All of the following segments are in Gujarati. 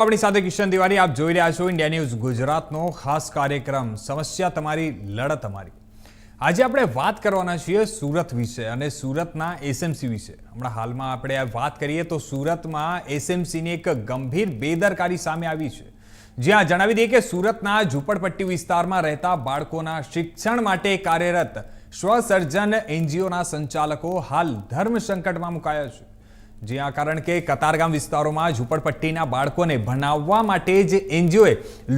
આપણી સાથે કિશન તિવારી, આપ જોઈ રહ્યા છો ઇન્ડિયા ન્યૂઝ ગુજરાતનો ખાસ કાર્યક્રમ. સમસ્યા તમારી, લડત અમારી આજે આપણે વાત કરવાના છીએ સુરત વિશે અને સુરતના એસએમસી વિશે. હમણાં હાલમાં આપણે વાત કરીએ તો સુરતમાં એસએમસીની એક ગંભીર બેદરકારી સામે આવી છે. જ્યાં જણાવી દઈએ કે સુરતના ઝૂંપડપટ્ટી વિસ્તારમાં રહેતા બાળકોના શિક્ષણ માટે કાર્યરત સ્વસર્જન એનજીઓના સંચાલકો હાલ ધર્મ સંકટમાં મુકાયા છે. જ્યાં કારણ કે કતારગામ વિસ્તારોમાં ઝૂંપડપટ્ટીના બાળકોને ભણાવવા માટે જે એનજીઓએ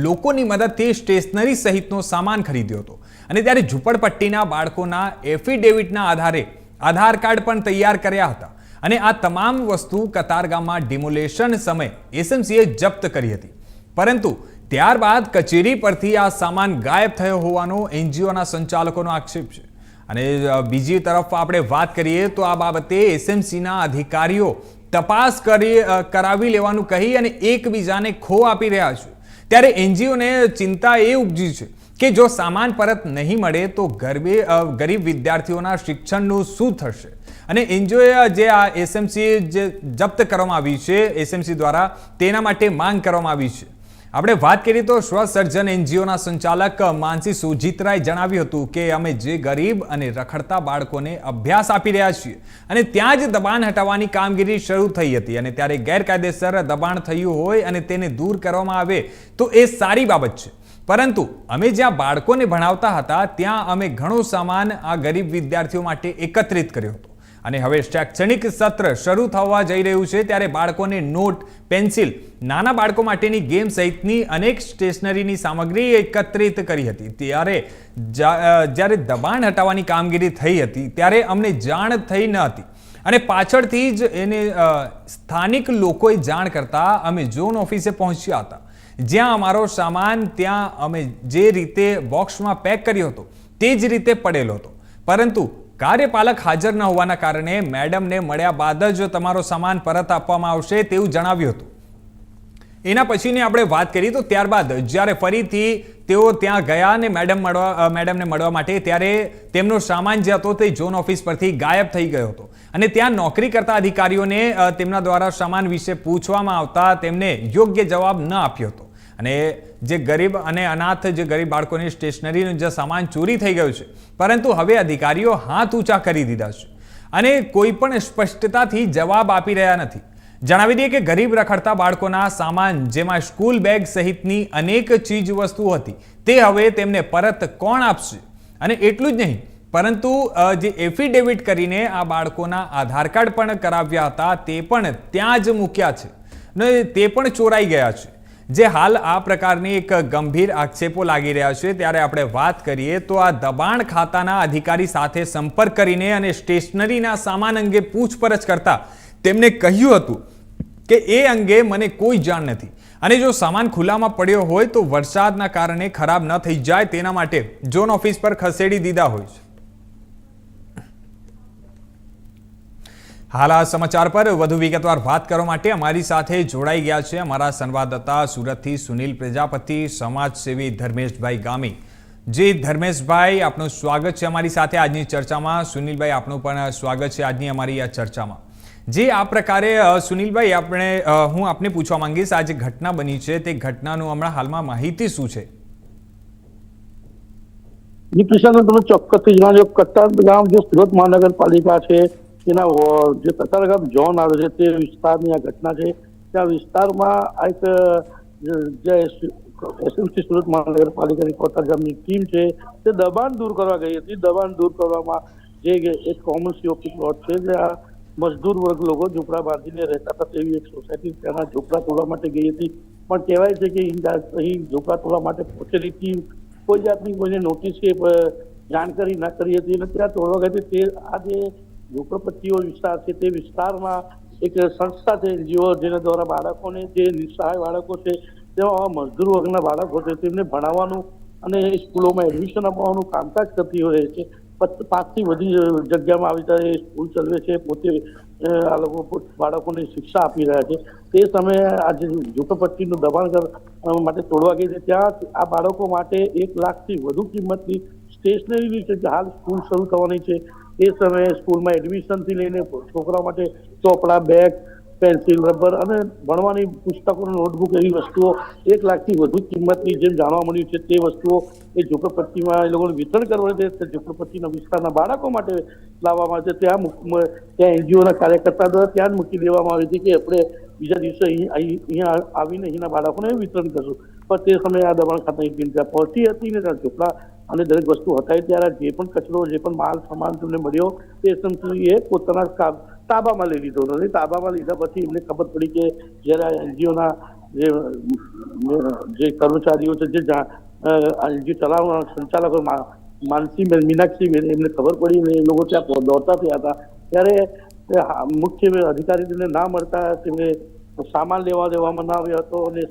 લોકોની મદદથી સ્ટેશનરી સહિતનો સામાન ખરીદ્યો હતો. અને ત્યારે ઝૂંપડપટ્ટીના બાળકોના એફિડેવિટના આધારે આધાર કાર્ડ પણ તૈયાર કર્યા હતા. અને આ તમામ વસ્તુ કતારગામમાં ડિમોલેશન સમયે એસએમસીએ જપ્ત કરી હતી. પરંતુ ત્યારબાદ કચેરી પરથી આ સામાન ગાયબ થયો હોવાનો એનજીઓના સંચાલકોનો આક્ષેપ છે. અને બીજી તરફ આપણે વાત કરીએ તો આ બાબતે એસએમસીના અધિકારીઓ તપાસ કરી કરાવી લેવાનું કહી અને એકબીજાને ખો આપી રહ્યા છે. ત્યારે એનજીઓને ચિંતા એ ઉપજી છે કે જો સામાન પરત નહીં મળે તો ગરબે ગરીબ વિદ્યાર્થીઓના શિક્ષણનું શું થશે? અને એનજીઓએ જે આ એસએમસી જે જપ્ત કરવામાં આવી છે, એસએમસી દ્વારા તેના માટે માંગ કરવામાં આવી છે. આપણે વાત કરીએ તો સ્વસર્જન એનજીઓના સંચાલક માનસી સુજીતરાય જણાવ્યું હતું કે અમે જે ગરીબ અને રખડતા બાળકોને અભ્યાસ આપી રહ્યા છીએ અને ત્યાં જ દબાણ હટાવવાની કામગીરી શરૂ થઈ હતી અને ત્યારે ગેરકાયદેસર દબાણ થયું હોય અને તેને દૂર કરવામાં આવે તો એ સારી બાબત છે. પરંતુ અમે જ્યાં બાળકોને ભણાવતા હતા, ત્યાં અમે ઘણો સામાન આ ગરીબ વિદ્યાર્થીઓ માટે એકત્રિત કર્યો હતો. અને હવે શૈક્ષણિક સત્ર શરૂ થવા જઈ રહ્યું છે ત્યારે બાળકોને નોટ, પેન્સિલ, નાના બાળકો માટેની ગેમ સહિતની અનેક સ્ટેશનરીની સામગ્રી એકત્રિત કરી હતી. ત્યારે જ્યારે દબાણ હટાવવાની કામગીરી થઈ હતી, ત્યારે અમને જાણ થઈ ન હતી. અને પાછળથી જ એને સ્થાનિક લોકોએ જાણ કરતા અમે ઝોન ઓફિસે પહોંચ્યા હતા. જ્યાં અમારો સામાન ત્યાં અમે જે રીતે બોક્સમાં પેક કર્યો હતો, તે જ રીતે પડેલો હતો. પરંતુ કાર્યપાલક હાજર ન હોવાના કારણે મેડમને મળ્યા બાદ જ તમારો સામાન પરત આપવામાં આવશે તેવું જણાવ્યું હતું. એના પછીની આપણે વાત કરીએ તો ત્યારબાદ જ્યારે ફરીથી તેઓ ત્યાં ગયા અને મેડમ મળવા મેડમને મળવા માટે ત્યારે તેમનો સામાન જે હતો તે ઝોન ઓફિસ પરથી ગાયબ થઈ ગયો હતો. અને ત્યાં નોકરી કરતા અધિકારીઓને તેમના દ્વારા સામાન વિશે પૂછવામાં આવતા તેમને યોગ્ય જવાબ ન આપ્યો હતો. અને જે ગરીબ અને અનાથ જે ગરીબ બાળકોની સ્ટેશનરીનું જે સામાન ચોરી થઈ ગયું છે, પરંતુ હવે અધિકારીઓ હાથ ઊંચા કરી દીધા છે. અને કોઈ પણ સ્પષ્ટતાથી જવાબ આપી રહ્યા નથી. જણાવી દઈએ કે ગરીબ રખડતા બાળકોના સામાન જેમાં સ્કૂલ બેગ સહિતની અનેક ચીજ વસ્તુઓ હતી, તે હવે તેમને પરત કોણ આપશે? અને એટલું જ નહીં, પરંતુ જે એફિડેવિટ કરીને આ બાળકોના આધાર કાર્ડ પણ કરાવ્યા હતા, તે પણ ત્યાં જ મૂક્યા છે. ને તે પણ ચોરાઈ ગયા છે. જે હાલ આ પ્રકારની એક ગંભીર આક્ષેપો લાગી રહ્યા છે, ત્યારે આપણે વાત કરીએ તો આ દબાણ ખાતાના અધિકારી સાથે સંપર્ક કરીને અને સ્ટેશનરીના સામાન અંગે પૂછપરછ કરતા તેમને કહ્યું હતું કે એ અંગે મને કોઈ જાણ નથી. અને જો સામાન ખુલ્લામાં પડ્યો હોય તો વરસાદના કારણે ખરાબ ન થઈ જાય તેના માટે ઝોન ઓફિસ પર ખસેડી દીધા હોય છે. હાલ આ સમાચાર પર વધુ વિગતવાર વાત કરવા માટે અમારી સાથે જોડાઈ ગયા છે અમારા સંવાદદાતા સુરતથી સુનિલ પ્રજાપતિ, સમાજસેવી ધર્મેશભાઈ ગામી. જે ધર્મેશભાઈ, આપનું સ્વાગત છે અમારી સાથે આજની ચર્ચામાં. સુનિલભાઈ, આપનું પણ સ્વાગત છે આજની અમારી આ ચર્ચામાં. જે, આ પ્રકારે સુનિલભાઈ, આપણે હું આપને પૂછવા માંગીશ, આ જે ઘટના બની છે, તે ઘટનાનું હમણાં હાલમાં માહિતી શું છે? જી કિશન તમે ચોક્કસથી જણાવજો કતારગામ જે સુરત મહાનગરપાલિકા છે વો- જે કતારગામ ઝોન આવે છે, તે વિસ્તારની આ ઘટના છે. ત્યાં વિસ્તારમાં આ એક, જે એસએમસી સુરત મહાનગરપાલિકાની કતારગામની ટીમ છે, તે દબાણ દૂર કરવા ગઈ હતી. દબાણ દૂર કરવામાં જે એક કોમન સીઓપી પ્લોટ છે, જે આ મજદૂર વર્ગ લોકો ઝૂંપડા બાંધીને રહેતા હતા, તેવી એક સોસાયટી તેના ઝૂંપડા તોડવા માટે ગઈ હતી. પણ કહેવાય છે કે અહીં ઝૂંપડા તોડવા માટે પહોંચેલી ટીમ કોઈ જાતની કોઈને નોટિસ કે જાણકારી ના કરી હતી અને ત્યાં તોડવા ગઈ હતી. તે આ જે ઝૂંપડપટ્ટીઓ વિસ્તાર છે તે વિસ્તારમાં એક સંસ્થા છે એનજીઓ જેના દ્વારા બાળકોને જે નિસહાય બાળકો છે તેવા મજદૂર વર્ગના બાળકો છે તેમને ભણાવવાનું અને સ્કૂલોમાં એડમિશન અપાવવાનું કામકાજ કરતી હોય છે. પચ- પાંચથી વધી જગ્યામાં આવી રીતે સ્કૂલ ચલાવે છે, પોતે આ લોકો બાળકોને શિક્ષા આપી રહ્યા છે. તે સમયે આજે ઝૂંપડપટ્ટીનું દબાણ માટે તોડવા ગઈ છે. ત્યાં આ બાળકો માટે એક લાખથી વધુ કિંમતની સ્ટેશનરીની છે હાલ સ્કૂલ શરૂ થવાની છે. એ સમયે સ્કૂલમાં એડમિશનથી લઈને છોકરાઓ માટે ચોપડા, બેગ, પેન્સિલ, રબર અને ભણવાની પુસ્તકો નોટબુક એવી વસ્તુઓ એક લાખથી વધુ કિંમતની જેમ જાણવા મળ્યું છે તે વસ્તુઓ એ ઝુંપડપટ્ટીમાં એ લોકોને વિતરણ કરવા તે ઝૂંપડપટ્ટીના વિસ્તારના બાળકો માટે લાવવામાં આવે છે. ત્યાં ત્યાં એનજીઓના કાર્યકર્તા દ્વારા ત્યાં જ મૂકી દેવામાં આવી હતી કે આપણે બીજા દિવસે અહીં અહીં, અહીંયા આવીને અહીંના બાળકોને વિતરણ કરશું. પણ તે સમયે આ દબાણ ખાતાની ટીમ ત્યાં પહોંચી હતી ને ત્યાં ઝૂંપડા અને દરેક વસ્તુ હટાવી ત્યારે જે પણ કચરો, જે પણ માલ, સામાન તેમને મળ્યો, તે એસએમસીએ પોતાના તાબામાં લઈ લીધો. અને તાબામાં લીધા પછી એમને ખબર પડી કે જ્યારે એનજીઓના જે જે કર્મચારીઓ છે, જે એનજીઓ ચલાવવાના સંચાલકો માનસી મીનાક્ષી એમને ખબર પડી ને એ લોકો ત્યાં દોડતા થયા હતા. ત્યારે મુખ્ય અધિકારી તેમને ના મળતા તેમને સામાન લેવા દેવામાં ના આવ્યો હતો અને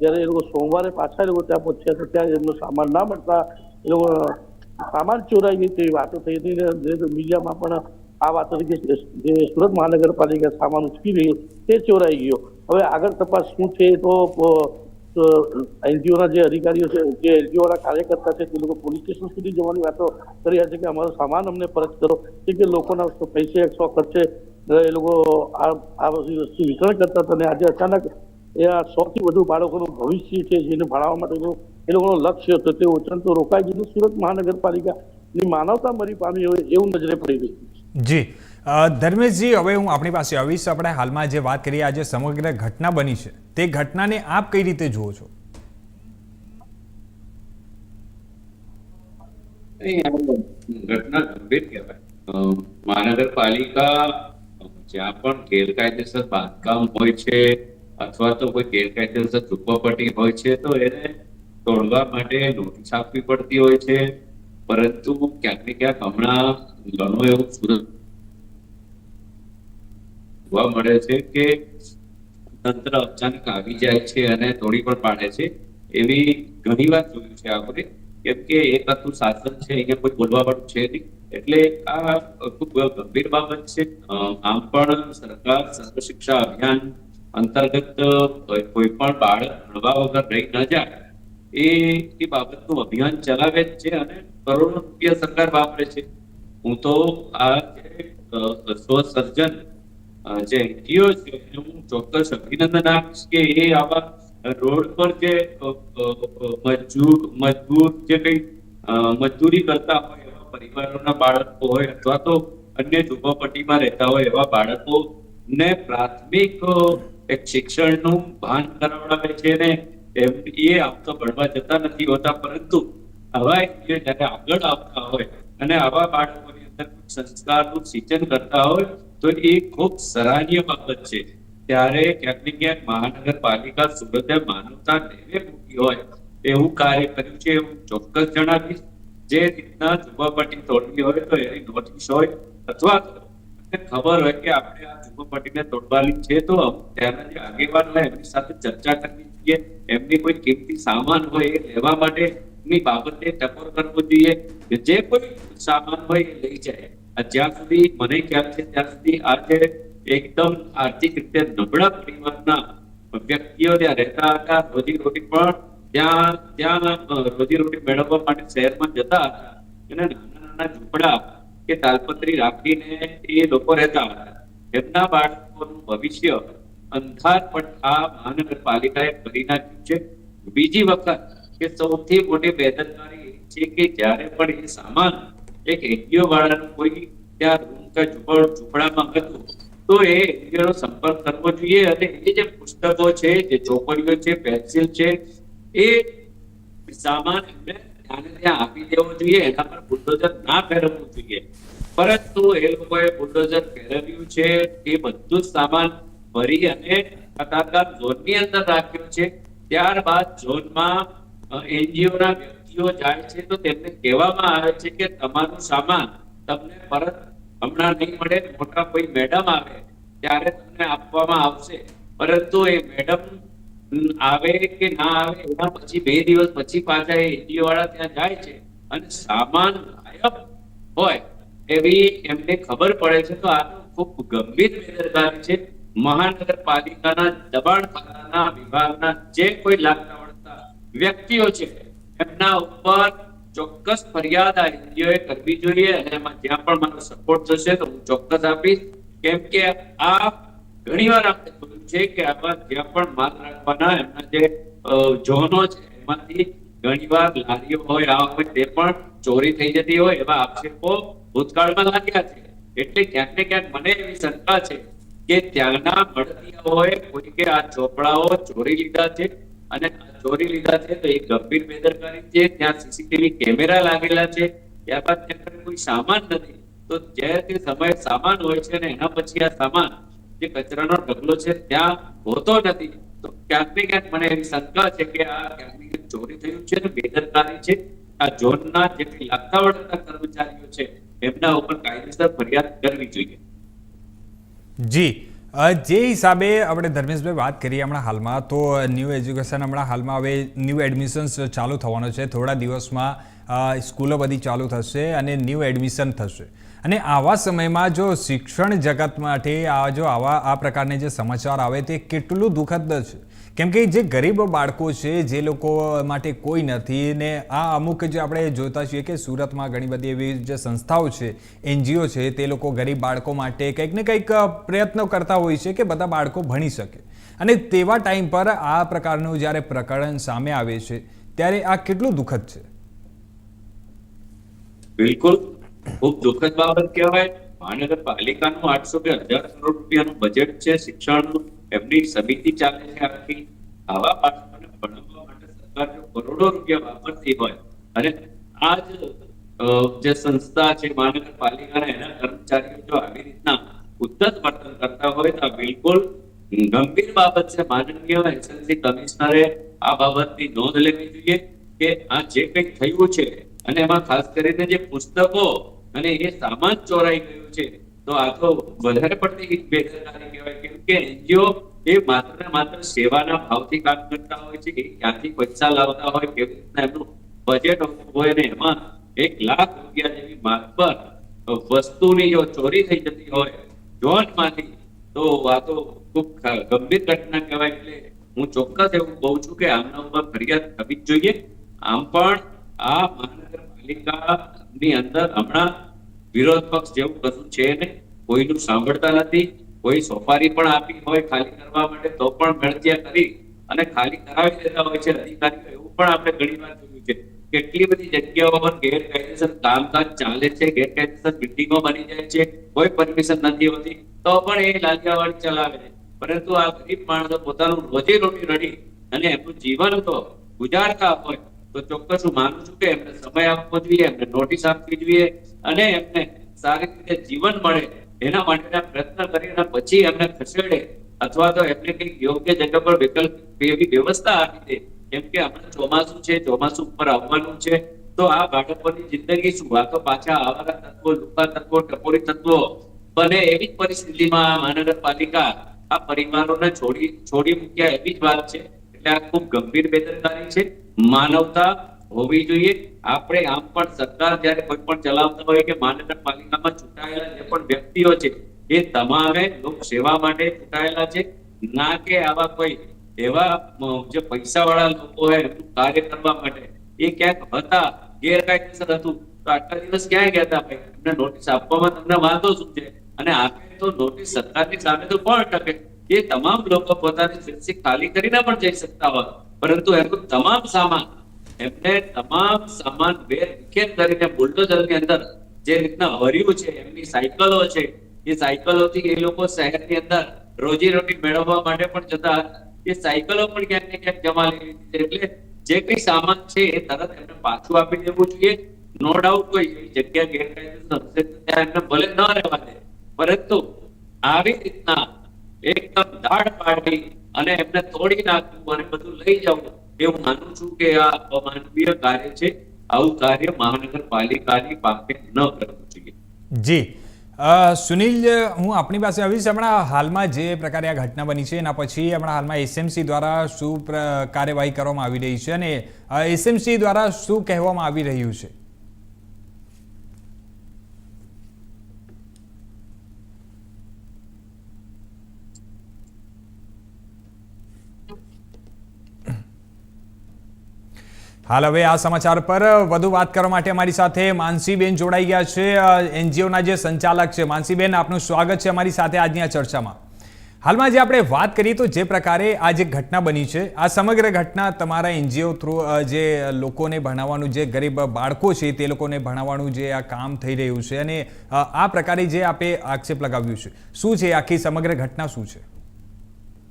જ્યારે એ લોકો સોમવારે પાછા એ લોકો ત્યાં પહોંચ્યા હતા ત્યાં એમનો સામાન ના મળતા એ લોકો સામાન ચોરાઈ ગઈ તેવી વાતો થઈ હતી ને મીડિયામાં પણ આ વાત હતી કે જે સુરત મહાનગરપાલિકા સામાન ઉચકી રહ્યું તે ચોરાઈ ગયો. હવે આગળ તપાસ શું છે તો એનજીઓના જે અધિકારીઓ છે, જે એનજીઓના કાર્યકર્તા છે, તે લોકો પોલીસ સ્ટેશન સુધી જવાની વાતો કરી રહ્યા છે કે અમારો સામાન અમને પરત કરો. કે કે લોકોના પૈસે એકસો ખર્ચે એ લોકો આ બધી વસ્તુ વિતરણ કરતા હતા અને આજે અચાનક એ આ સૌથી વધુ બાળકોનું ભવિષ્ય છે જેને ભણાવવા માટેનું એ લોકોનો લક્ષ્ય હતો તે ઓચન તો રોકાઈ ગયું સુરત મહાનગરપાલિકાની માનવતા મરી પામી હોય એવું નજરે પડી રહ્યું જી. ધર્મેશજી હવે હું આપણી પાસે આવીશ. આપણે હાલમાં જે વાત કરીએ આજે સમગ્ર ઘટના બની છે તે ઘટનાને આપ કઈ રીતે જુઓ છો? ઘટના ગંભીર કહેવાય. મહાનગરપાલિકા જ્યાં પણ ગેરકાયદેસર બાંધકામ હોય છે અથવા તો કોઈ ગેરકાયદેસર ઝૂંપડપટ્ટી હોય છે તો એને તોડવા માટે નોટિસ આપવી પડતી હોય છે. પરંતુ ક્યાંક ને ક્યાંક હમણાં ઘણું એવું જોવા મળે છે કે તંત્ર અચાનક આવી જાય છે અને તોડી પણ પાડે છે. એવી ઘણી વાર જોયું છે આપણે કેમ કે એક હતું શાસન છે, અહીંયા કોઈ બોલવા વાળું છે નહીં. એટલે આ ખૂબ ગંભીર બાબત છે. આમ પણ સરકાર સર્વ શિક્ષા અભિયાન અંતર્ગત કોઈ પણ બાળક ભણવા વગર રહી ન જાય એ એ બાબતનું અભિયાન ચલાવે છે અને કરોડો રૂપિયા સરકાર વાપરે છે. હું તો આ સ્વસર્જન જે એનજીઓ છે હું ચોક્કસ અભિનંદન આપીશ કે એ આવા રોડ પર જે મજૂર મજબૂર જે કઈ મજદૂરી કરતા હોય એવા પરિવારોના બાળકો હોય અથવા તો અન્ય ઝૂંપડપટ્ટીમાં રહેતા હોય એવા બાળકો ને પ્રાથમિક એક શિક્ષણનું ભાન કરાવડાવે છે ને એમ એ આપતો ભણવા જતા નથી હોતા, પરંતુ આવા જ્યારે આગળ આવતા હોય અને આવા બાળકોની અંદર સંસ્કારનું સિંચન કરતા હોય, તો એ ખૂબ સરાહનીય બાબત છે. ત્યારે ક્યાંક ને ક્યાંક મહાનગરપાલિકા સુરતે માનવતા નેવે મૂકી હોય એવું કાર્ય કર્યું છે એવું ચોક્કસ જણાવીશ. જે રીતના ઝુંબાપટ્ટી તોડવી હોય તો એની નોટિસ હોય અથવા ખબર હોય કે આપણે આ ઝુંપડપટ્ટીને તોડવાની છે તો ત્યાંના જે આગેવાન હોય એમની સાથે ચર્ચા કરવી જોઈએ. એમની કોઈ કિંમતી સામાન હોય એ લેવા માટે ની બાબતે ટકોર કરવો જોઈએ કે જે કોઈ સામાન હોય એ લઈ જાય. આ જ્યાં સુધી મને ખ્યાલ છે ત્યાં સુધી આ જે એકદમ આર્થિક રીતે નબળા પરિવારના વ્યક્તિઓ ત્યાં રહેતા હતા. રોજી રોટી પણ ત્યાં ત્યાં અ, રોજી રોટી મેળવવા માટે શહેરમાં જતા હતા. અને નાના નાના ઝૂંપડા કે તાલપત્રી રાખીને એ લોકો રહેતા હતા. એમના બાળકોનું ભવિષ્ય અંધાર પણ આ મહાનગરપાલિકાએ કરી નાખ્યું છે. બીજી વખત કે સૌથી મોટી બેદરકારી છે કે જ્યારે પણ એ સામાન એક એનજીઓ વાળાનું કોઈ ત્યાં રૂમ કે ઝૂંપડ, ઝૂંપડામાં હતું, તો એ એનજીઓનો સંપર્ક કરવો જોઈએ અને એ જે પુસ્તકો છે, જે ચોપડીઓ છે, પેન્સિલ છે, એ સામાન એમને ધ્યાને ત્યાં આપી દેવો જોઈએ, એના પર બુલડોઝર ના ફેરવવું જોઈએ. પરંતુ એ લોકોએ બુલડોઝર ફેરવ્યું છે, એ બધું જ સામાન ભરી અને કતારગામ ઝોનની અંદર રાખ્યું છે. ત્યારબાદ ઝોનમાં એનજીઓના વ્યક્તિઓ જાય છે તો તેમને કહેવામાં આવે છે કે તમારું સામાન તમને પરત હમણાં નહીં મળે, મોટા કોઈ મેડમ આવે ત્યારે તમને આપવામાં આવશે. પરંતુ એ મેડમ આવે કે ના આવે એના પછી બે દિવસ પછી પાછા એ એનજીઓ વાળા ત્યાં જાય છે. અને સામાન ગાયબ હોય એવી એમને ખબર પડે છે તો આ ખૂબ ગંભીર બેદરકારી છે. મહાનગરપાલિકાના દબાણ ખાતાના વિભાગના જે કોઈ લાગતા વળતા વ્યક્તિઓ છે, એમના ઉપર ચોક્કસ ફરિયાદ આ એનજીઓએ કરવી જોઈએ અને એમાં જ્યાં પણ મારો સપોર્ટ થશે તો હું ચોક્કસ આપીશ. કેમ કે આ ઘણીવાર આપણે જોયું છે કે આવા જ્યાં પણ માલ રાખવાના એમના જે ઝોનો છે, એમાંથી ઘણીવાર લારીઓ હોય, આ હોય તે પણ ચોરી થઈ જતી હોય એવા આક્ષેપો ભૂતકાળમાં લાગ્યા છે. એટલે ક્યાંક ને ક્યાંક મને એવી શંકા છે કે ત્યાંના મળતિયાઓએ કોઈકે આ ચોપડાઓ ચોરી લીધા છે અને ચોરી લીધા છે તો એ ગંભીર બેદરકારી છે, ત્યાં સીસીટીવી કેમેરા લાગેલા છે. ત્યારબાદ ત્યાં કોઈ સામાન નથી. તો જે તે સમયે સામાન હોય છે અને એના પછી આ સામાન જે કચરાનો ઢગલો છે ત્યાં હોતો નથી. તો ક્યાંક ને ક્યાંક મને એવી શંકા છે કે આ ક્યાંક ક્યાંક ચોરી થયું છે ને બેદરકારી છે. આ ઝોનના જે કંઈ લાગતા કર્મચારીઓ છે એમના ઉપર કાયદેસર ફરિયાદ કરવી જોઈએ. જી જે હિસાબે આપણે ધર્મેશભાઈ વાત કરીએ હમણાં હાલમાં, તો ન્યૂ એજ્યુકેશન હમણાં હાલમાં હવે ન્યૂ એડમિશન્સ ચાલુ થવાનો છે. થોડા દિવસમાં સ્કૂલો બધી ચાલુ થશે અને ન્યૂ એડમિશન થશે. અને આવા સમયમાં જો શિક્ષણ જગત માટે આ જો આવા, આ પ્રકારની જે સમાચાર આવે, તે કેટલું દુઃખદ છે. કેમ કે જે ગરીબ બાળકો છે, જે લોકો માટે કોઈ નથી ને આ અમુક જે આપણે જોતા છીએ કે સુરતમાં ઘણી બધી એવી જે સંસ્થાઓ છે, એનજીઓ છે, તે લોકો ગરીબ બાળકો માટે કંઈક ને કંઈક પ્રયત્નો કરતા હોય છે કે બધા બાળકો ભણી શકે. અને તેવા ટાઈમ પર આ પ્રકારનું જ્યારે પ્રકરણ સામે આવે છે, ત્યારે આ કેટલું દુઃખદ છે? બિલકુલ. ખૂબ દુઃખદ બાબત કહેવાય. મહાનગરપાલિકાનું આઠસો કે હજાર કરોડ રૂપિયાનું બજેટ છે, શિક્ષણનું, એમની સમિતિ ચાલે છે આખી. આવા બાળકોને ભણાવવા માટે સરકાર જો કરોડો રૂપિયા વાપરતી હોય અને આ જ જે સંસ્થા છે મહાનગરપાલિકાના, એના કર્મચારીઓ જો આવી રીતના ઉદ્ધત વર્તન કરતા હોય તો બિલકુલ ગંભીર બાબત છે. માનનીય એસએલસી કમિશનરે આ બાબતની નોંધ લેવી જોઈએ કે આ જે કંઈક થયું છે અને એમાં ખાસ કરીને જે પુસ્તકો અને એ સામાન ચોરાઈ ગયું છે. તો આ તો વધારે પડતી બેદરકારી કહેવાય. કેમ કે એનજીઓ એ માત્ર માત્ર સેવાના ભાવથી કામ કરતા હોય છે કે ક્યાંથી પૈસા લાવતા હોય કેવી રીતના એમનું બજેટ હોય ને એમાં એક લાખ રૂપિયા જેવી પર વસ્તુની જો ચોરી થઈ જતી હોય, જોનમાંથી, તો આ તો ખૂબ ગંભીર ઘટના કહેવાય. એટલે હું ચોક્કસ એવું કહું છું કે આમના ઉપર ફરિયાદ થવી જ જોઈએ. આમ પણ આ મહાનગરપાલિકાની અંદર હમણાં વિરોધ પક્ષ જેવું કશું છે ને કોઈનું સાંભળતા નથી. કોઈ સોપારી પણ આપી હોય ખાલી કરવા માટે તો પણ ગણત્યા કરી અને ખાલી કરાવી દેતા હોય છે અધિકારીઓ. એવું પણ આપણે ઘણી વાર જોયું છે. કેટલી બધી જગ્યાઓ પર ગેરકાયદેસર કામકાજ ચાલે છે, ગેરકાયદેસર બિલ્ડિંગો બની જાય છે, કોઈ પરમિશન નથી હોતી, તો પણ એ લાલિયાવાડી ચલાવે છે. પરંતુ આ ગરીબ માણસો પોતાનું રોજી રોટી રડી અને એમનું જીવન તો ગુજારતા હોય તો ચોક્કસ હું માનું છું કે એમને સમય આપવો જોઈએ, એમને નોટિસ આપવી જોઈએ અને એમને સારી રીતે જીવન મળે એના માટેના પ્રયત્ન કરીને પછી એમને ખસેડે અથવા તો એમને કંઈક યોગ્ય જગ્યા પર વિકલ્પ એવી વ્યવસ્થા આપી દે. કેમ કે હમણાં ચોમાસું છે, ચોમાસું ઉપર આવવાનું છે. તો આ બાળકોની જિંદગી શું? આ તો પાછા આવારા તત્વો લુકા તત્વો, ટપોરી તત્વો બને એવી જ પરિસ્થિતિમાં મહાનગરપાલિકા આ પરિવારોને છોડી છોડી મૂક્યા એવી જ વાત છે. એટલે આ ખૂબ ગંભીર બેદરકારી છે. માનવતા હોવી જોઈએ. આપણે આમ પણ સરકાર જયારે કોઈ પણ ચલાવતા હોય કે મહાનગરપાલિકામાં ચૂંટાયેલા જે પણ વ્યક્તિઓ છે, એ તમામે લોક સેવા માટે ચૂંટાયેલા છે. ના કે આવા કોઈ એવા જે પૈસા વાળા લોકો હોય એમનું કાર્ય કરવા માટે. એ ક્યાંક હતા, ગેરકાયદેસર હતું. તો આટલા દિવસ ક્યાં ગયા હતા ભાઈ? એમને નોટિસ આપવામાં તમને વાંધો શું છે? અને આપે તો નોટિસ સરકારની સામે તો કોણ ટકે? એ તમામ લોકો પોતાની ફેન્સી ખાલી કરીને પણ જઈ શકતા હોય. પરંતુ એમનું તમામ સામાન, એમને તમામ સામાન વેર વિખેર કરીને બુલડોઝરની અંદર જે રીતના ભર્યું છે, એમની સાયકલો છે, એ સાયકલોથી એ લોકો શહેરની અંદર રોજી રોટી મેળવવા માટે પણ જતા એ સાયકલો પણ ક્યાંક ને ક્યાંક જમા લેવી. એટલે જે કઈ સામાન છે એ તરત એમને પાછું આપી દેવું જોઈએ. નો ડાઉટ કોઈ એવી જગ્યા ગેરકાયદેસર હશે ત્યાં એમને ભલે ન રહેવા દે. પરંતુ આવી રીતના એકદમ દાઢ પાડી અને એમને તોડી નાખવું અને બધું લઈ જવું એવું માનું છું કે આ અમાનવીય કાર્ય છે. આવું કાર્ય મહાનગરપાલિકાની પાસે ન કરવું જોઈએ. જી. સુનિલ, હું આપણી પાસે આવીશ. હમણાં હાલમાં જે પ્રકારે આ ઘટના બની છે, એના પછી હમણાં હાલમાં એસએમસી દ્વારા શું કાર્યવાહી કરવામાં આવી રહી છે અને એસએમસી દ્વારા શું કહેવામાં આવી રહ્યું છે? હાલ હવે આ સમાચાર પર વધુ વાત કરવા માટે અમારી સાથે માનસીબેન જોડાઈ ગયા છે એનજીઓના જે સંચાલક છે. માનસીબેન, આપનું સ્વાગત છે અમારી સાથે આજની આ ચર્ચામાં. હાલમાં જે આપણે વાત કરીએ તો જે પ્રકારે આ જે ઘટના બની છે, આ સમગ્ર ઘટના તમારા એનજીઓ થ્રુ જે લોકોને ભણાવવાનું જે ગરીબ બાળકો છે, તે લોકોને ભણાવવાનું જે આ કામ થઈ રહ્યું છે અને આ પ્રકારે જે આપે આક્ષેપ લગાવ્યું છે. શું છે? આખી સમગ્ર ઘટના શું છે?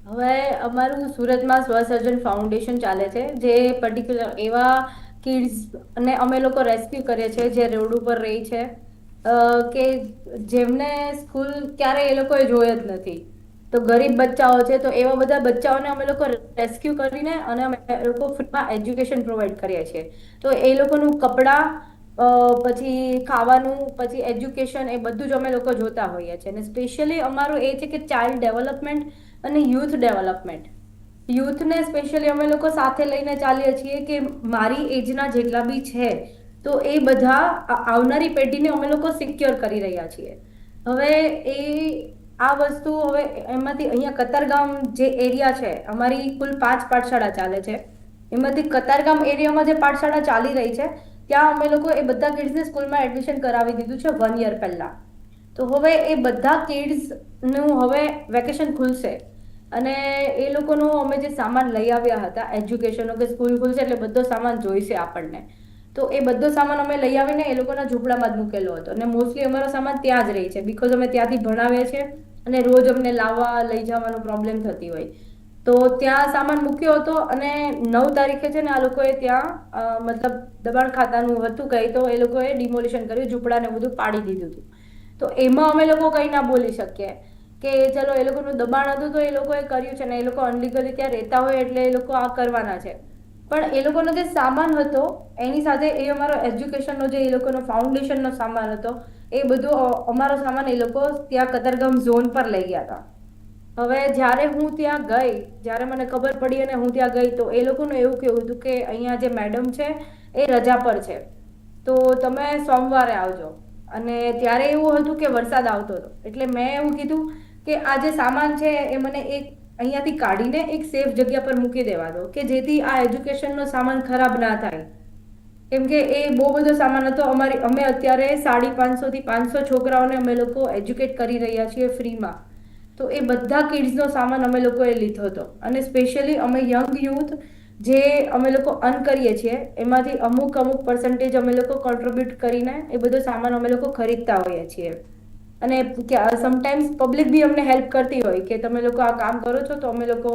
હવે અમારું સુરતમાં સ્વસર્જન ફાઉન્ડેશન ચાલે છે, જે પર્ટિક્યુલર એવા કિડ્સ અને અમે લોકો રેસ્ક્યુ કરીએ છીએ, જે રોડ ઉપર રહી છે. કે જેમને સ્કૂલ ક્યારે એ લોકોએ જોઈ જ નથી. તો ગરીબ બચ્ચાઓ છે, તો એવા બધા બચ્ચાઓને અમે લોકો રેસ્ક્યુ કરીને અને અમે લોકો ફ્રીમાં એજ્યુકેશન પ્રોવાઈડ કરીએ છીએ. તો એ લોકોનું કપડાં પછી ખાવાનું, પછી એજ્યુકેશન એ બધું જ અમે લોકો જોતા હોઈએ છીએ. અને સ્પેશિયલી અમારું એ છે કે ચાઇલ્ડ ડેવલપમેન્ટ અને યુથ ડેવલપમેન્ટ. યુથને સ્પેશિયલી અમે લોકો સાથે લઈને ચાલીએ છીએ કે મારી એજના જેટલા બી છે, તો એ બધા આવનારી પેઢીને અમે લોકો સિક્યોર કરી રહ્યા છીએ. હવે એ, આ વસ્તુ હવે એમાંથી અહીંયા કતારગામ જે એરિયા છે, અમારી કુલ પાંચ પાઠશાળા ચાલે છે. એમાંથી કતારગામ એરિયામાં જે પાઠશાળા ચાલી રહી છે, ત્યાં અમે લોકો એ બધા કિડ્સને સ્કૂલમાં એડમિશન કરાવી દીધું છે વન યર પહેલાં. તો હવે એ બધા કિડ્સનું હવે વેકેશન ખુલશે. અને એ લોકોનો અમે જે સામાન લઈ આવ્યા હતા એજ્યુકેશનનો કે સ્કૂલ ખુલશે એટલે બધો સામાન જોઈશે આપણને. તો એ બધો સામાન અમે લઈ આવીને એ લોકોના ઝૂંપડામાં જ મૂકેલો હતો. અને મોસ્ટલી અમારો સામાન ત્યાં જ રહી છે બિકોઝ અમે ત્યાંથી ભણાવીએ છીએ અને રોજ અમને લાવવા, લઈ જવાનો પ્રોબ્લેમ થતી હોય. તો ત્યાં સામાન મૂક્યો હતો અને નવ તારીખે છે ને આ લોકોએ ત્યાં મતલબ દબાણ ખાતાનું હતું કંઈ તો એ લોકોએ ડિમોલિશન કર્યું, ઝૂંપડાને બધું પાડી દીધું હતું. તો એમાં અમે લોકો કંઈ ના બોલી શકીએ. કે ચલો, એ લોકોનું દબાણ હતું તો એ લોકોએ કર્યું છે ને એ લોકો અનલીગલી ત્યાં રહેતા હોય એટલે એ લોકો આ કરવાના છે. પણ એ લોકોનો જે સામાન હતો, એની સાથે એ અમારો એજ્યુકેશનનો જે એ લોકોનો ફાઉન્ડેશનનો સામાન હતો, એ બધો અમારો સામાન એ લોકો ત્યાં કતરગમ ઝોન પર લઈ ગયા હતા. હવે જ્યારે હું ત્યાં ગઈ, જ્યારે મને ખબર પડી અને હું ત્યાં ગઈ, તો એ લોકોનું એવું કહેવું હતું કે અહીંયા જે મેડમ છે, એ રજા પર છે. તો તમે સોમવારે આવજો. અને ત્યારે એવું હતું કે વરસાદ આવતો હતો. એટલે મેં એવું કીધું કે આ જે સામાન છે એ મને એક અહીંયાથી કાઢીને એક સેફ જગ્યા પર મૂકી દેવા દો કે જેથી આ એજ્યુકેશનનો સામાન ખરાબ ના થાય. કેમ કે એ બહુ બધો સામાન હતો. અમારી, અમે અત્યારે સાડી પાંચસોથી પાંચસો છોકરાઓને અમે લોકો એજ્યુકેટ કરી રહ્યા છીએ ફ્રીમાં તો એ બધા કિડ્સનો સામાન અમે લોકોએ લીધો હતો. અને સ્પેશિયલી અમે યંગ યુથ જે અમે લોકો અર્ન કરીએ છીએ, એમાંથી અમુક અમુક પર્સન્ટેજ અમે લોકો કોન્ટ્રીબ્યુટ કરીને એ બધો સામાન અમે લોકો ખરીદતા હોઈએ છીએ. અને સમટાઈમ્સ પબ્લિક બી અમને હેલ્પ કરતી હોય કે તમે લોકો આ કામ કરો છો તો અમે લોકો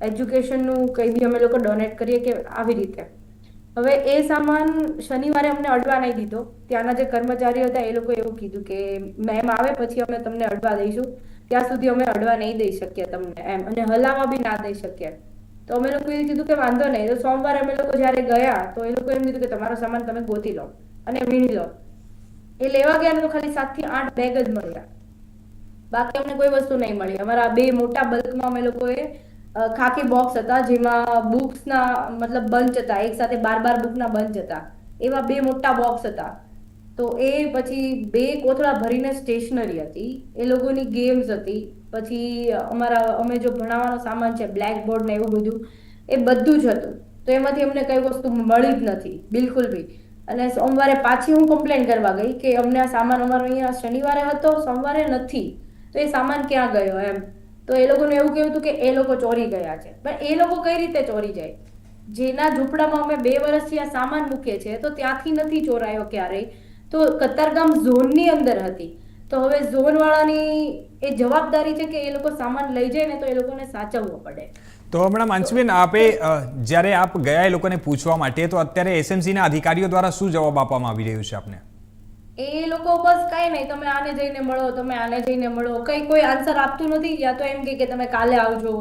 એજ્યુકેશનનું કંઈ બી અમે લોકો ડોનેટ કરીએ કે આવી રીતે. હવે એ સામાન શનિવારે અમને અડવા નહીં દીધો. ત્યાંના જે કર્મચારીઓ હતા એ લોકો એવું કીધું કે, મેમ આવે પછી અમે તમને અડવા દઈશું. ત્યાં સુધી અમે અડવા નહીં દઈ શકીએ તમને એમ. અને હલાવવા બી ના દઈ શકીએ. તો અમે લોકો એ કીધું કે વાંધો નહીં. તો સોમવારે અમે લોકો જ્યારે ગયા, તો એ લોકો એમ કીધું કે તમારો સામાન તમે ગોતી લો અને વીણી લો. એ લેવા ગયા ને તો ખાલી સાતથી આઠ બેગ જ મળ્યા. બાકી અમને કોઈ વસ્તુ નહીં મળી. અમારા બે મોટા બલ્કમાં અમે લોકોએ ખાકી બોક્સ હતા, જેમાં બુક્સના મતલબ બંચ હતા. એક સાથે બાર બાર બુકના બંચ હતા. એવા બે મોટા બોક્સ હતા. તો એ પછી બે કોથળા ભરીને સ્ટેશનરી હતી. એ લોકોની ગેમ્સ હતી. પછી અમારા, અમે જો ભણાવવાનો સામાન છે બ્લેક બોર્ડ ને એવું બધું, એ બધું જ હતું. તો એમાંથી અમને કઈ વસ્તુ મળી જ નથી, બિલકુલ બી. અને સોમવારે પાછી હું કમ્પ્લેન કરવા ગઈ કે અમને આ સામાન અમારો અહીંયા શનિવારે હતો, સોમવારે નથી. તો એ સામાન ક્યાં ગયો એમ? તો એ લોકોનું એવું કહેવું હતું કે એ લોકો ચોરી ગયા છે. પણ એ લોકો કઈ રીતે ચોરી જાય? જેના ઝૂંપડામાં અમે બે વર્ષથી આ સામાન મૂકીએ છીએ, તો ત્યાંથી નથી ચોરાયો ક્યારેય. તો કતારગામ ઝોનની અંદર હતી. તો હવે ઝોનવાળાની એ જવાબદારી છે કે એ લોકો સામાન લઈ જાય ને તો એ લોકોને સાચવવો પડે. તો હમણાં માનસીબેન આપે જ્યારે આપ ગયા એ લોકોને પૂછવા માટે તો અત્યારે એસએમસીના અધિકારીઓ દ્વારા શું જવાબ આપવામાં આવી રહ્યું છે આપને? એ લોકો બસ કઈ નહીં તમે આને જઈને મળો તમે આને જઈને મળો. કઈ કોઈ આન્સર આપતું નથી યા તો એમ કે તમે કાલે આવજો.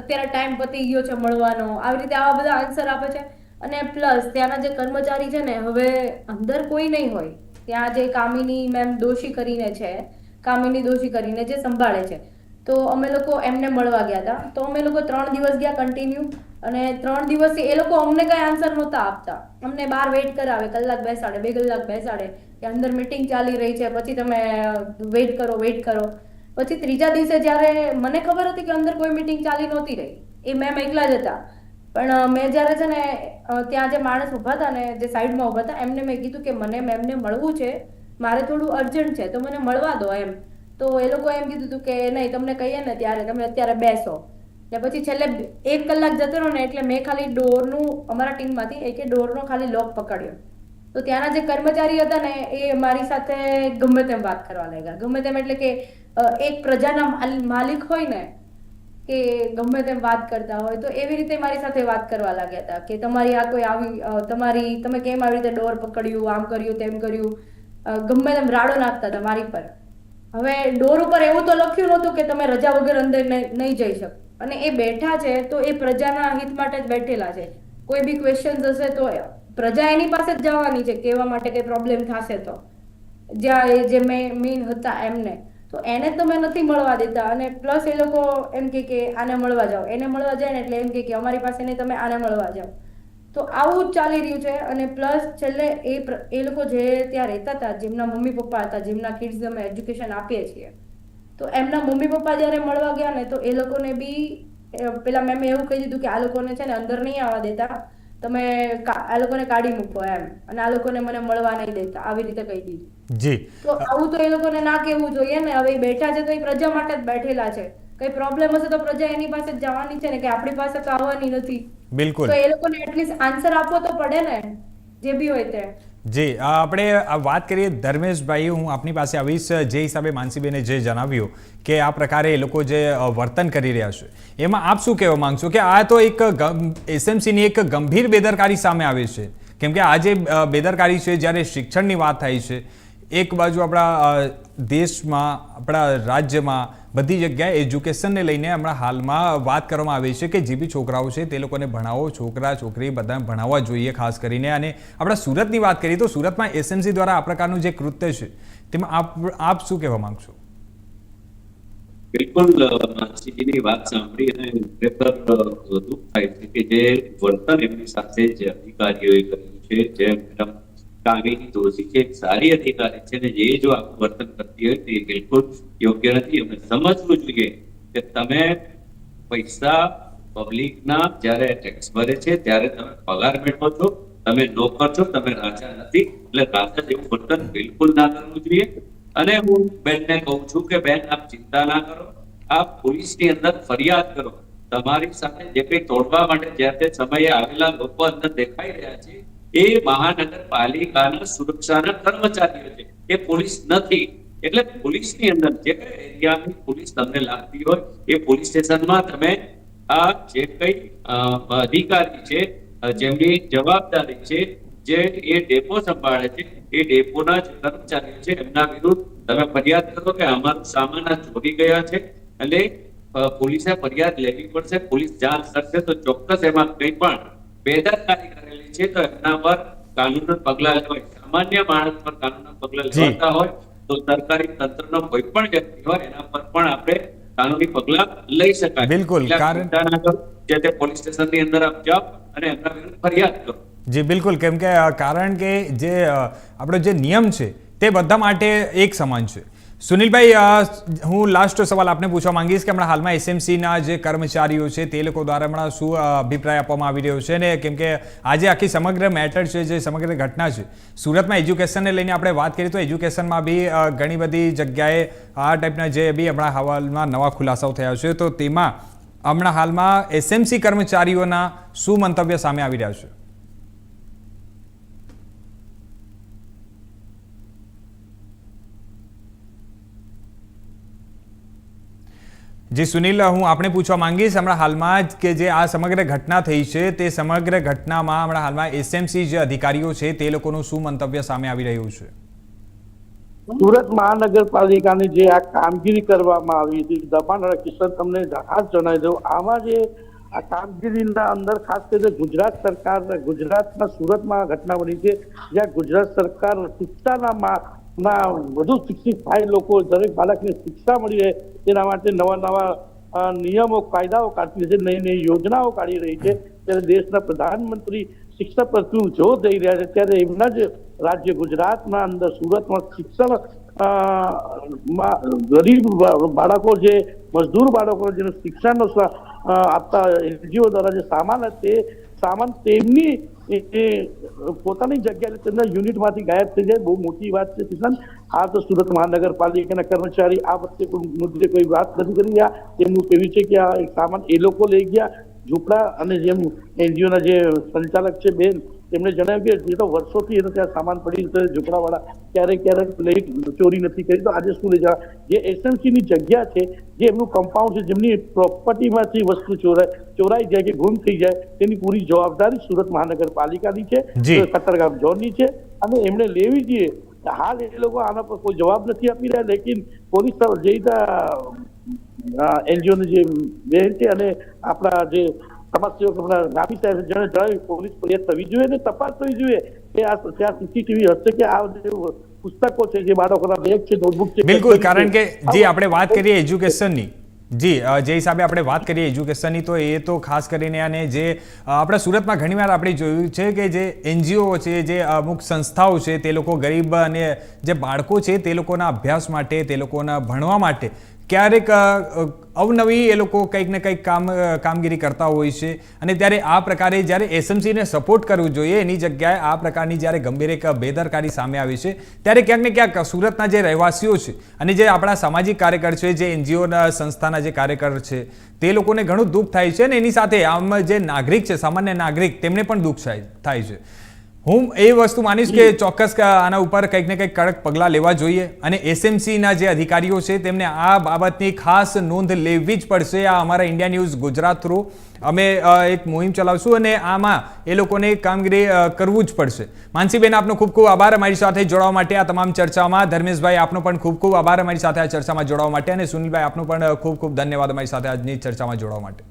અત્યારે ટાઈમ પતી ગયો છે મળવાનો. આવી રીતે આવા બધા આન્સર આપે છે. અને પ્લસ ત્યાંના જે કર્મચારી છે ને, હવે અંદર કોઈ નહીં હોય. ત્યાં જે કામિની મેમ દોશી કરીને છે, કામિની દોશી કરીને જે સંભાળે છે, તો અમે લોકો એમને મળવા ગયા હતા. તો અમે લોકો ત્રણ દિવસ ગયા કન્ટિન્યુ અને ત્રણ દિવસથી એ લોકો અમને કઈ આન્સર નહોતા આપતા. અમને બહાર વેઇટ કરાવે, કલાક બેસાડે, બે કલાક બેસાડે, કે અંદર મિટિંગ ચાલી રહી છે, પછી તમે વેઇટ કરો વેઇટ કરો. પછી ત્રીજા દિવસે જ્યારે મને ખબર હતી કે અંદર કોઈ મિટિંગ ચાલી નહોતી રહી, એ મેમ એકલા જ હતા. પણ મેં જ્યારે છે ને ત્યાં જે માણસ ઊભા હતા ને, જે સાઈડમાં ઊભા હતા, એમને મેં કીધું કે મને મેમને મળવું છે, મારે થોડું અર્જન્ટ છે, તો મને મળવા દો એમ. તો એ લોકો એમ કીધું હતું કે, નહીં, તમને કહીએ ને ત્યારે, તમે અત્યારે બેસો. ને પછી છેલ્લે એક કલાક જતો રહ્યો ને, એટલે મેં ખાલી ડોરનું, અમારા ટીમમાંથી એકે ડોરનો ખાલી લોક પકડ્યો. તો ત્યાંના જે કર્મચારી હતા ને, એ મારી સાથે ગમે તેમ વાત કરવા લાગ્યા. ગમે તેમ એટલે કે એક પ્રજાના માલ- માલિક હોય ને કે ગમે તેમ વાત કરતા હોય તો એવી રીતે મારી સાથે વાત કરવા લાગ્યા હતા કે તમારી આ કોઈ આવી તમારી, તમે કેમ આવી રીતે ડોર પકડ્યું, આમ કર્યું, તેમ કર્યું? ગમે તેમ રાડો નાખતા હતા મારી પર. હવે ડોર ઉપર એવું તો લખ્યું નહોતું કે તમે રજા વગર અંદર નહીં જઈ શકો. અને એ બેઠા છે તો એ પ્રજાના હિત માટે જ બેઠેલા છે. કોઈ બી ક્વેશ્ચન હશે તો પ્રજા એની પાસે જ જવાની છે, કહેવા માટે કઈ પ્રોબ્લેમ થશે તો. જ્યાં એ જે મેઇન હતા એમને. તો એને તો મેં નથી મળવા દેતા અને પ્લસ એ લોકો એમ કે કે આને મળવા જાઓ. એને મળવા જાય ને એટલે એમ કે કે અમારી પાસે નહીં તમે આને મળવા જાઓ. તો આવું જ ચાલી રહ્યું છે અને પ્લસ છેલ્લે એ એ લોકો જે ત્યાં રહેતા હતા, જેમના મમ્મી પપ્પા હતા, જેમના કિડ્સ અમે એજ્યુકેશન આપીએ છીએ. તો એમના મમ્મી પપ્પા જ્યારે મળવા ગયા ને તો એ લોકોને બી પેલા મેમે એવું કહી દીધું કે આ લોકોને છે ને અંદર નહીં આવવા દેતા. તમે આ લોકોને કાઢી મૂકો એમ. અને આ લોકોને મને મળવા નહીં દેતા. આવી રીતે કહી દીધું. જી. તો આવું તો એ લોકોને ના કહેવું જોઈએ ને. હવે બેઠા છે તો એ પ્રજા માટે જ બેઠેલા છે. કઈ પ્રોબ્લેમ હશે તો પ્રજા એની પાસે જ જવાની છે ને કે આપણી પાસે તો આવવાની નથી. બિલકુલ. તો એ લોકોને એટલીસ્ટ આન્સર આપવો તો પડે ને જે બી હોય તે. જી આપણે વાત કરીએ ધર્મેશભાઈ, હું આપની પાસે આવીશ. જે હિસાબે માનસીબેને જે જણાવ્યું કે આ પ્રકારે એ લોકો જે વર્તન કરી રહ્યા છે, એમાં આપ શું કહેવા માંગશો? કે આ તો એક એસએમસીની એક ગંભીર બેદરકારી સામે આવે છે. કેમ કે આ જે બેદરકારી છે, જ્યારે શિક્ષણની વાત થાય છે, એક બાજુ આપણા દેશમાં, આપણા રાજ્યમાં બધી જગ્યાએ એજ્યુકેશનને લઈને હમણાં હાલમાં વાત કરવામાં આવે છે કે જે બી છોકરાઓ છે તે લોકોને ભણાવો છોકરા છોકરી બધાને ભણાવવા જોઈએ ખાસ કરીને. અને આપણા સુરતની વાત કરીએ તો સુરતમાં એસએમસી દ્વારા આ પ્રકારનું જે કૃત્ય છે તેમાં આપ આપ શું કહેવા માંગશો? બિલકુલ અ, માનસીજીની વાત સાંભળી અને ખરેખર દુઃખ થાય છે કે જે વર્તન એમની સાથે જે અધિકારીઓએ કર્યું છે જે મેડમ કામિની દોષી છે સારી અધિકારી છે ને જે જો આપણું વર્તન કરતી હોય તે બિલકુલ યોગ્ય નથી. અમે સમજવું જોઈએ કે તમે પૈસા પબ્લિકના જ્યારે ટેક્સ ભરે છે, ત્યારે તમે પગાર મેળવો છો, તમે નોકર છો, તમે રાજા નથી. એટલે રાજા જેવું વર્તન બિલકુલ ના કરવું જોઈએ. અને હું બેનને કહું છું કે બેન, આપ ચિંતા ના કરો. આપ પોલીસની અંદર ફરિયાદ કરો. તમારી સાથે જે કંઈ તોડવા માટે જે તે સમયે આવેલા લોકો અંદર દેખાઈ રહ્યા છે એ મહાનગરપાલિકાના સુરક્ષાના કર્મચારીઓ છે. એ પોલીસ નથી. એટલે પોલીસની અંદર જે કઈ એરિયાની પોલીસ તમને લાગતી હોય, એ પોલીસ સ્ટેશનમાં તમે આ જે કઈ અધિકારી છે જેમની જવાબદારી છે, જે એ ડેપો સંભાળે છે, એ ડેપોના જે કર્મચારીઓ છે, એમના વિરુદ્ધ તમે ફરિયાદ કરો કે અમારું સામાન ચોરી ગયા છે, એટલે પોલીસે ફરિયાદ લેવી પડશે, પોલીસ જાણ કરશે તો ચોક્કસ એમાં કંઈ પણ બેદરકારી છે તો એના પર કાનૂનના પગલા લેવાય સામાન્ય માણસ પર કાનૂનના પગલા લેવાતા હોય તો સરકારી તંત્રનો કોઈ પણ વ્યક્તિ હોય એના પર પણ આપણે કાનૂની પગલા લઈ શકાય. બિલકુલ, કારણ- જે તે પોલીસ સ્ટેશનની અંદર આપ જાઓ અને એમના વિરુદ્ધ ફરિયાદ કરો. જી બિલકુલ કેમ કે કારણ કે જે આપણો જે નિયમ છે તે બધા માટે એક સમાન છે. સુનિલભાઈ હું લાસ્ટ સવાલ આપને પૂછવા માંગીશ કે હમણાં હાલમાં એસએમસીના જે કર્મચારીઓ છે, તે લોકો દ્વારા હમણાં શું અભિપ્રાય આપવામાં આવી રહ્યો છે? ને કેમ કે આજે આખી સમગ્ર મેટર છે, જે સમગ્ર ઘટના છે, સુરતમાં એજ્યુકેશનને લઈને આપણે વાત કરીએ તો એજ્યુકેશનમાં બી ઘણી બધી જગ્યાએ આ ટાઈપના જે બી હમણાં હાલમાં નવા ખુલાસાઓ થયા છે. તો તેમાં હમણાં હાલમાં એસએમસી કર્મચારીઓના શું મંતવ્ય સામે આવી રહ્યા છે? જી, સુનિલ, હું આપણે પૂછવા માંગીશ, હમણાં હાલમાં જ કે જે આ સમગ્ર ઘટના થઈ છે, તે સમગ્ર ઘટનામાં હમણાં હાલમાં એસએમસી જે અધિકારીઓ છે, તે લોકોનું શું મંતવ્ય સામે આવી રહ્યું છે? સુરત મહાનગરપાલિકાની જે આ કામગીરી કરવામાં આવી હતી, દબાણ કિસ્સા તમને ખાસ જણાવી દઉં, આમાં જે આ કામગીરીના અંદર ખાસ કરીને ગુજરાત સરકાર ગુજરાતના સુરતમાં ઘટના બની છે, જ્યાં ગુજરાત સરકાર મા- ના વધુ શિક્ષિત થાય લોકો, દરેક બાળકને શિક્ષા મળી રહે, તેના માટે નવા નવા નિયમો, કાયદાઓ કાઢી છે નવી નવી યોજનાઓ કાઢી રહી છે. ત્યારે દેશના પ્રધાનમંત્રી શિક્ષણ પ્રત્યુ જો દઈ રહ્યા છે, ત્યારે એમના જ રાજ્ય ગુજરાતના અંદર સુરતમાં શિક્ષણ ગરીબ બાળકો જે મજદૂર બાળકો જેને શિક્ષણનો આપતા એનજીઓ દ્વારા જે સામાન તે સામાન તેમની એ પોતાની જગ્યાએ તેમના યુનિટમાંથી ગાયબ થઈ જાય, બહુ મોટી વાત છે કિસાન. આ તો સુરત મહાનગરપાલિકાના કર્મચારી, આ વખતે મુદ્દે કોઈ વાત નથી કરી રહ્યા. તેમનું કહેવું છે કે આ સામાન એ લોકો લઈ ગયા. ઝૂંપડા અને જેમ એનજીઓના જે સંચાલક છે બેન તેમણે જણાવ્યું કે જે તો વર્ષોથી એને ત્યાં સામાન પડી છે ઝૂંપડાવાળા ક્યારેક ક્યારેક લઈ ચોરી નથી કરી. તો આજે શું લઈ જવા જે એસએમસીની જગ્યા છે જે એમનું કમ્પાઉન્ડ છે જેમની પ્રોપર્ટીમાંથી વસ્તુ ચોરાય ચોરાઈ જાય કે ગુમ થઈ જાય તેની પૂરી જવાબદારી સુરત મહાનગરપાલિકાની છે જી. કતારગામ ઝોનની છે. અને એમણે લેવી જોઈએ. હાલ એ લોકો આના પર કોઈ જવાબ નથી આપી રહ્યા લેકિન પોલીસ જે એનજીઓની જે બેન છે અને આપણા જે સમાજ સેવક આપણા સાહેબ જેને જણાવ્યું પોલીસ ફરિયાદ થવી જોઈએ ને તપાસ થવી જોઈએ. કે આ ત્યાં સીસીટીવી હશે કે આ પુસ્તકો છે જે બાળકોના બેગ છે નોટબુક છે બિલકુલ કારણ કે જે આપણે વાત કરીએ એજ્યુકેશનની જી જે હિસાબે આપણે વાત કરીએ એજ્યુકેશનની તો એ તો ખાસ કરીને અને જે આપણા સુરતમાં ઘણીવાર આપણે જોયું છે કે જે એનજીઓ છે જે અમુક સંસ્થાઓ છે તે લોકો ગરીબ અને જે બાળકો છે તે લોકોના અભ્યાસ માટે તે લોકોના ભણવા માટે ક્યારેક અવનવી એ લોકો કંઈક ને કંઈક કામ કામગીરી કરતા હોય છે અને ત્યારે આ પ્રકારે જ્યારે એસએમસીને સપોર્ટ કરવું જોઈએ, એની જગ્યાએ આ પ્રકારની જ્યારે ગંભીર એક બેદરકારી સામે આવી છે, ત્યારે ક્યાંક ને ક્યાંક સુરતના જે રહેવાસીઓ છે અને જે આપણા સામાજિક કાર્યકર છે, જે એનજીઓના સંસ્થાના જે કાર્યકર છે, તે લોકોને ઘણું દુઃખ થાય છે અને એની સાથે આમ જે નાગરિક છે, સામાન્ય નાગરિક, તેમને પણ દુઃખ થાય છે. હું એ વસ્તુ માનીશ કે ચોક્કસ આના ઉપર કંઈક ને કંઈક કડક પગલાં લેવા જોઈએ અને એસએમસીના જે અધિકારીઓ છે તેમને આ બાબતની ખાસ નોંધ લેવી જ પડશે આ અમારા ઇન્ડિયા ન્યૂઝ ગુજરાત થ્રુ. અમે એક મુહિમ ચલાવશું અને આમાં એ લોકોને કામગીરી કરવું જ પડશે. માનસીબેન, આપનો ખૂબ ખૂબ આભાર અમારી સાથે જોડાવા માટે આ તમામ ચર્ચામાં. ધર્મેશભાઈ, આપનો પણ ખૂબ ખૂબ આભાર અમારી સાથે આ ચર્ચામાં જોડાવા માટે અને સુનિલભાઈ, આપનો પણ ખૂબ ખૂબ ધન્યવાદ અમારી સાથે આજની ચર્ચામાં જોડાવા માટે.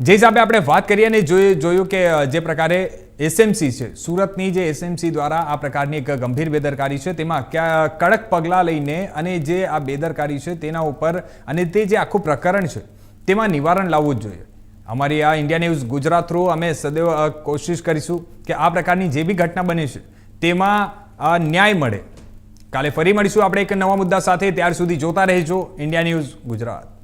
જે હિસાબે આપણે વાત કરીએ અને જોયું કે જે પ્રકારે એસએમસી છે. સુરતની જે એસએમસી દ્વારા આ પ્રકારની એક ગંભીર બેદરકારી છે, તેમાં કડક પગલાં લઈને અને જે આ બેદરકારી છે તેના ઉપર અને તે જે આખું પ્રકરણ છે, તેમાં નિવારણ લાવવું જ જોઈએ. અમારી આ ઇન્ડિયા ન્યૂઝ ગુજરાત થ્રુ અમે સદૈવ કોશિશ કરીશું કે આ પ્રકારની જે બી ઘટના બને છે, તેમાં ન્યાય મળે. કાલે ફરી મળીશું આપણે એક નવા મુદ્દા સાથે. ત્યાર સુધી જોતા રહેજો. India News Gujarat.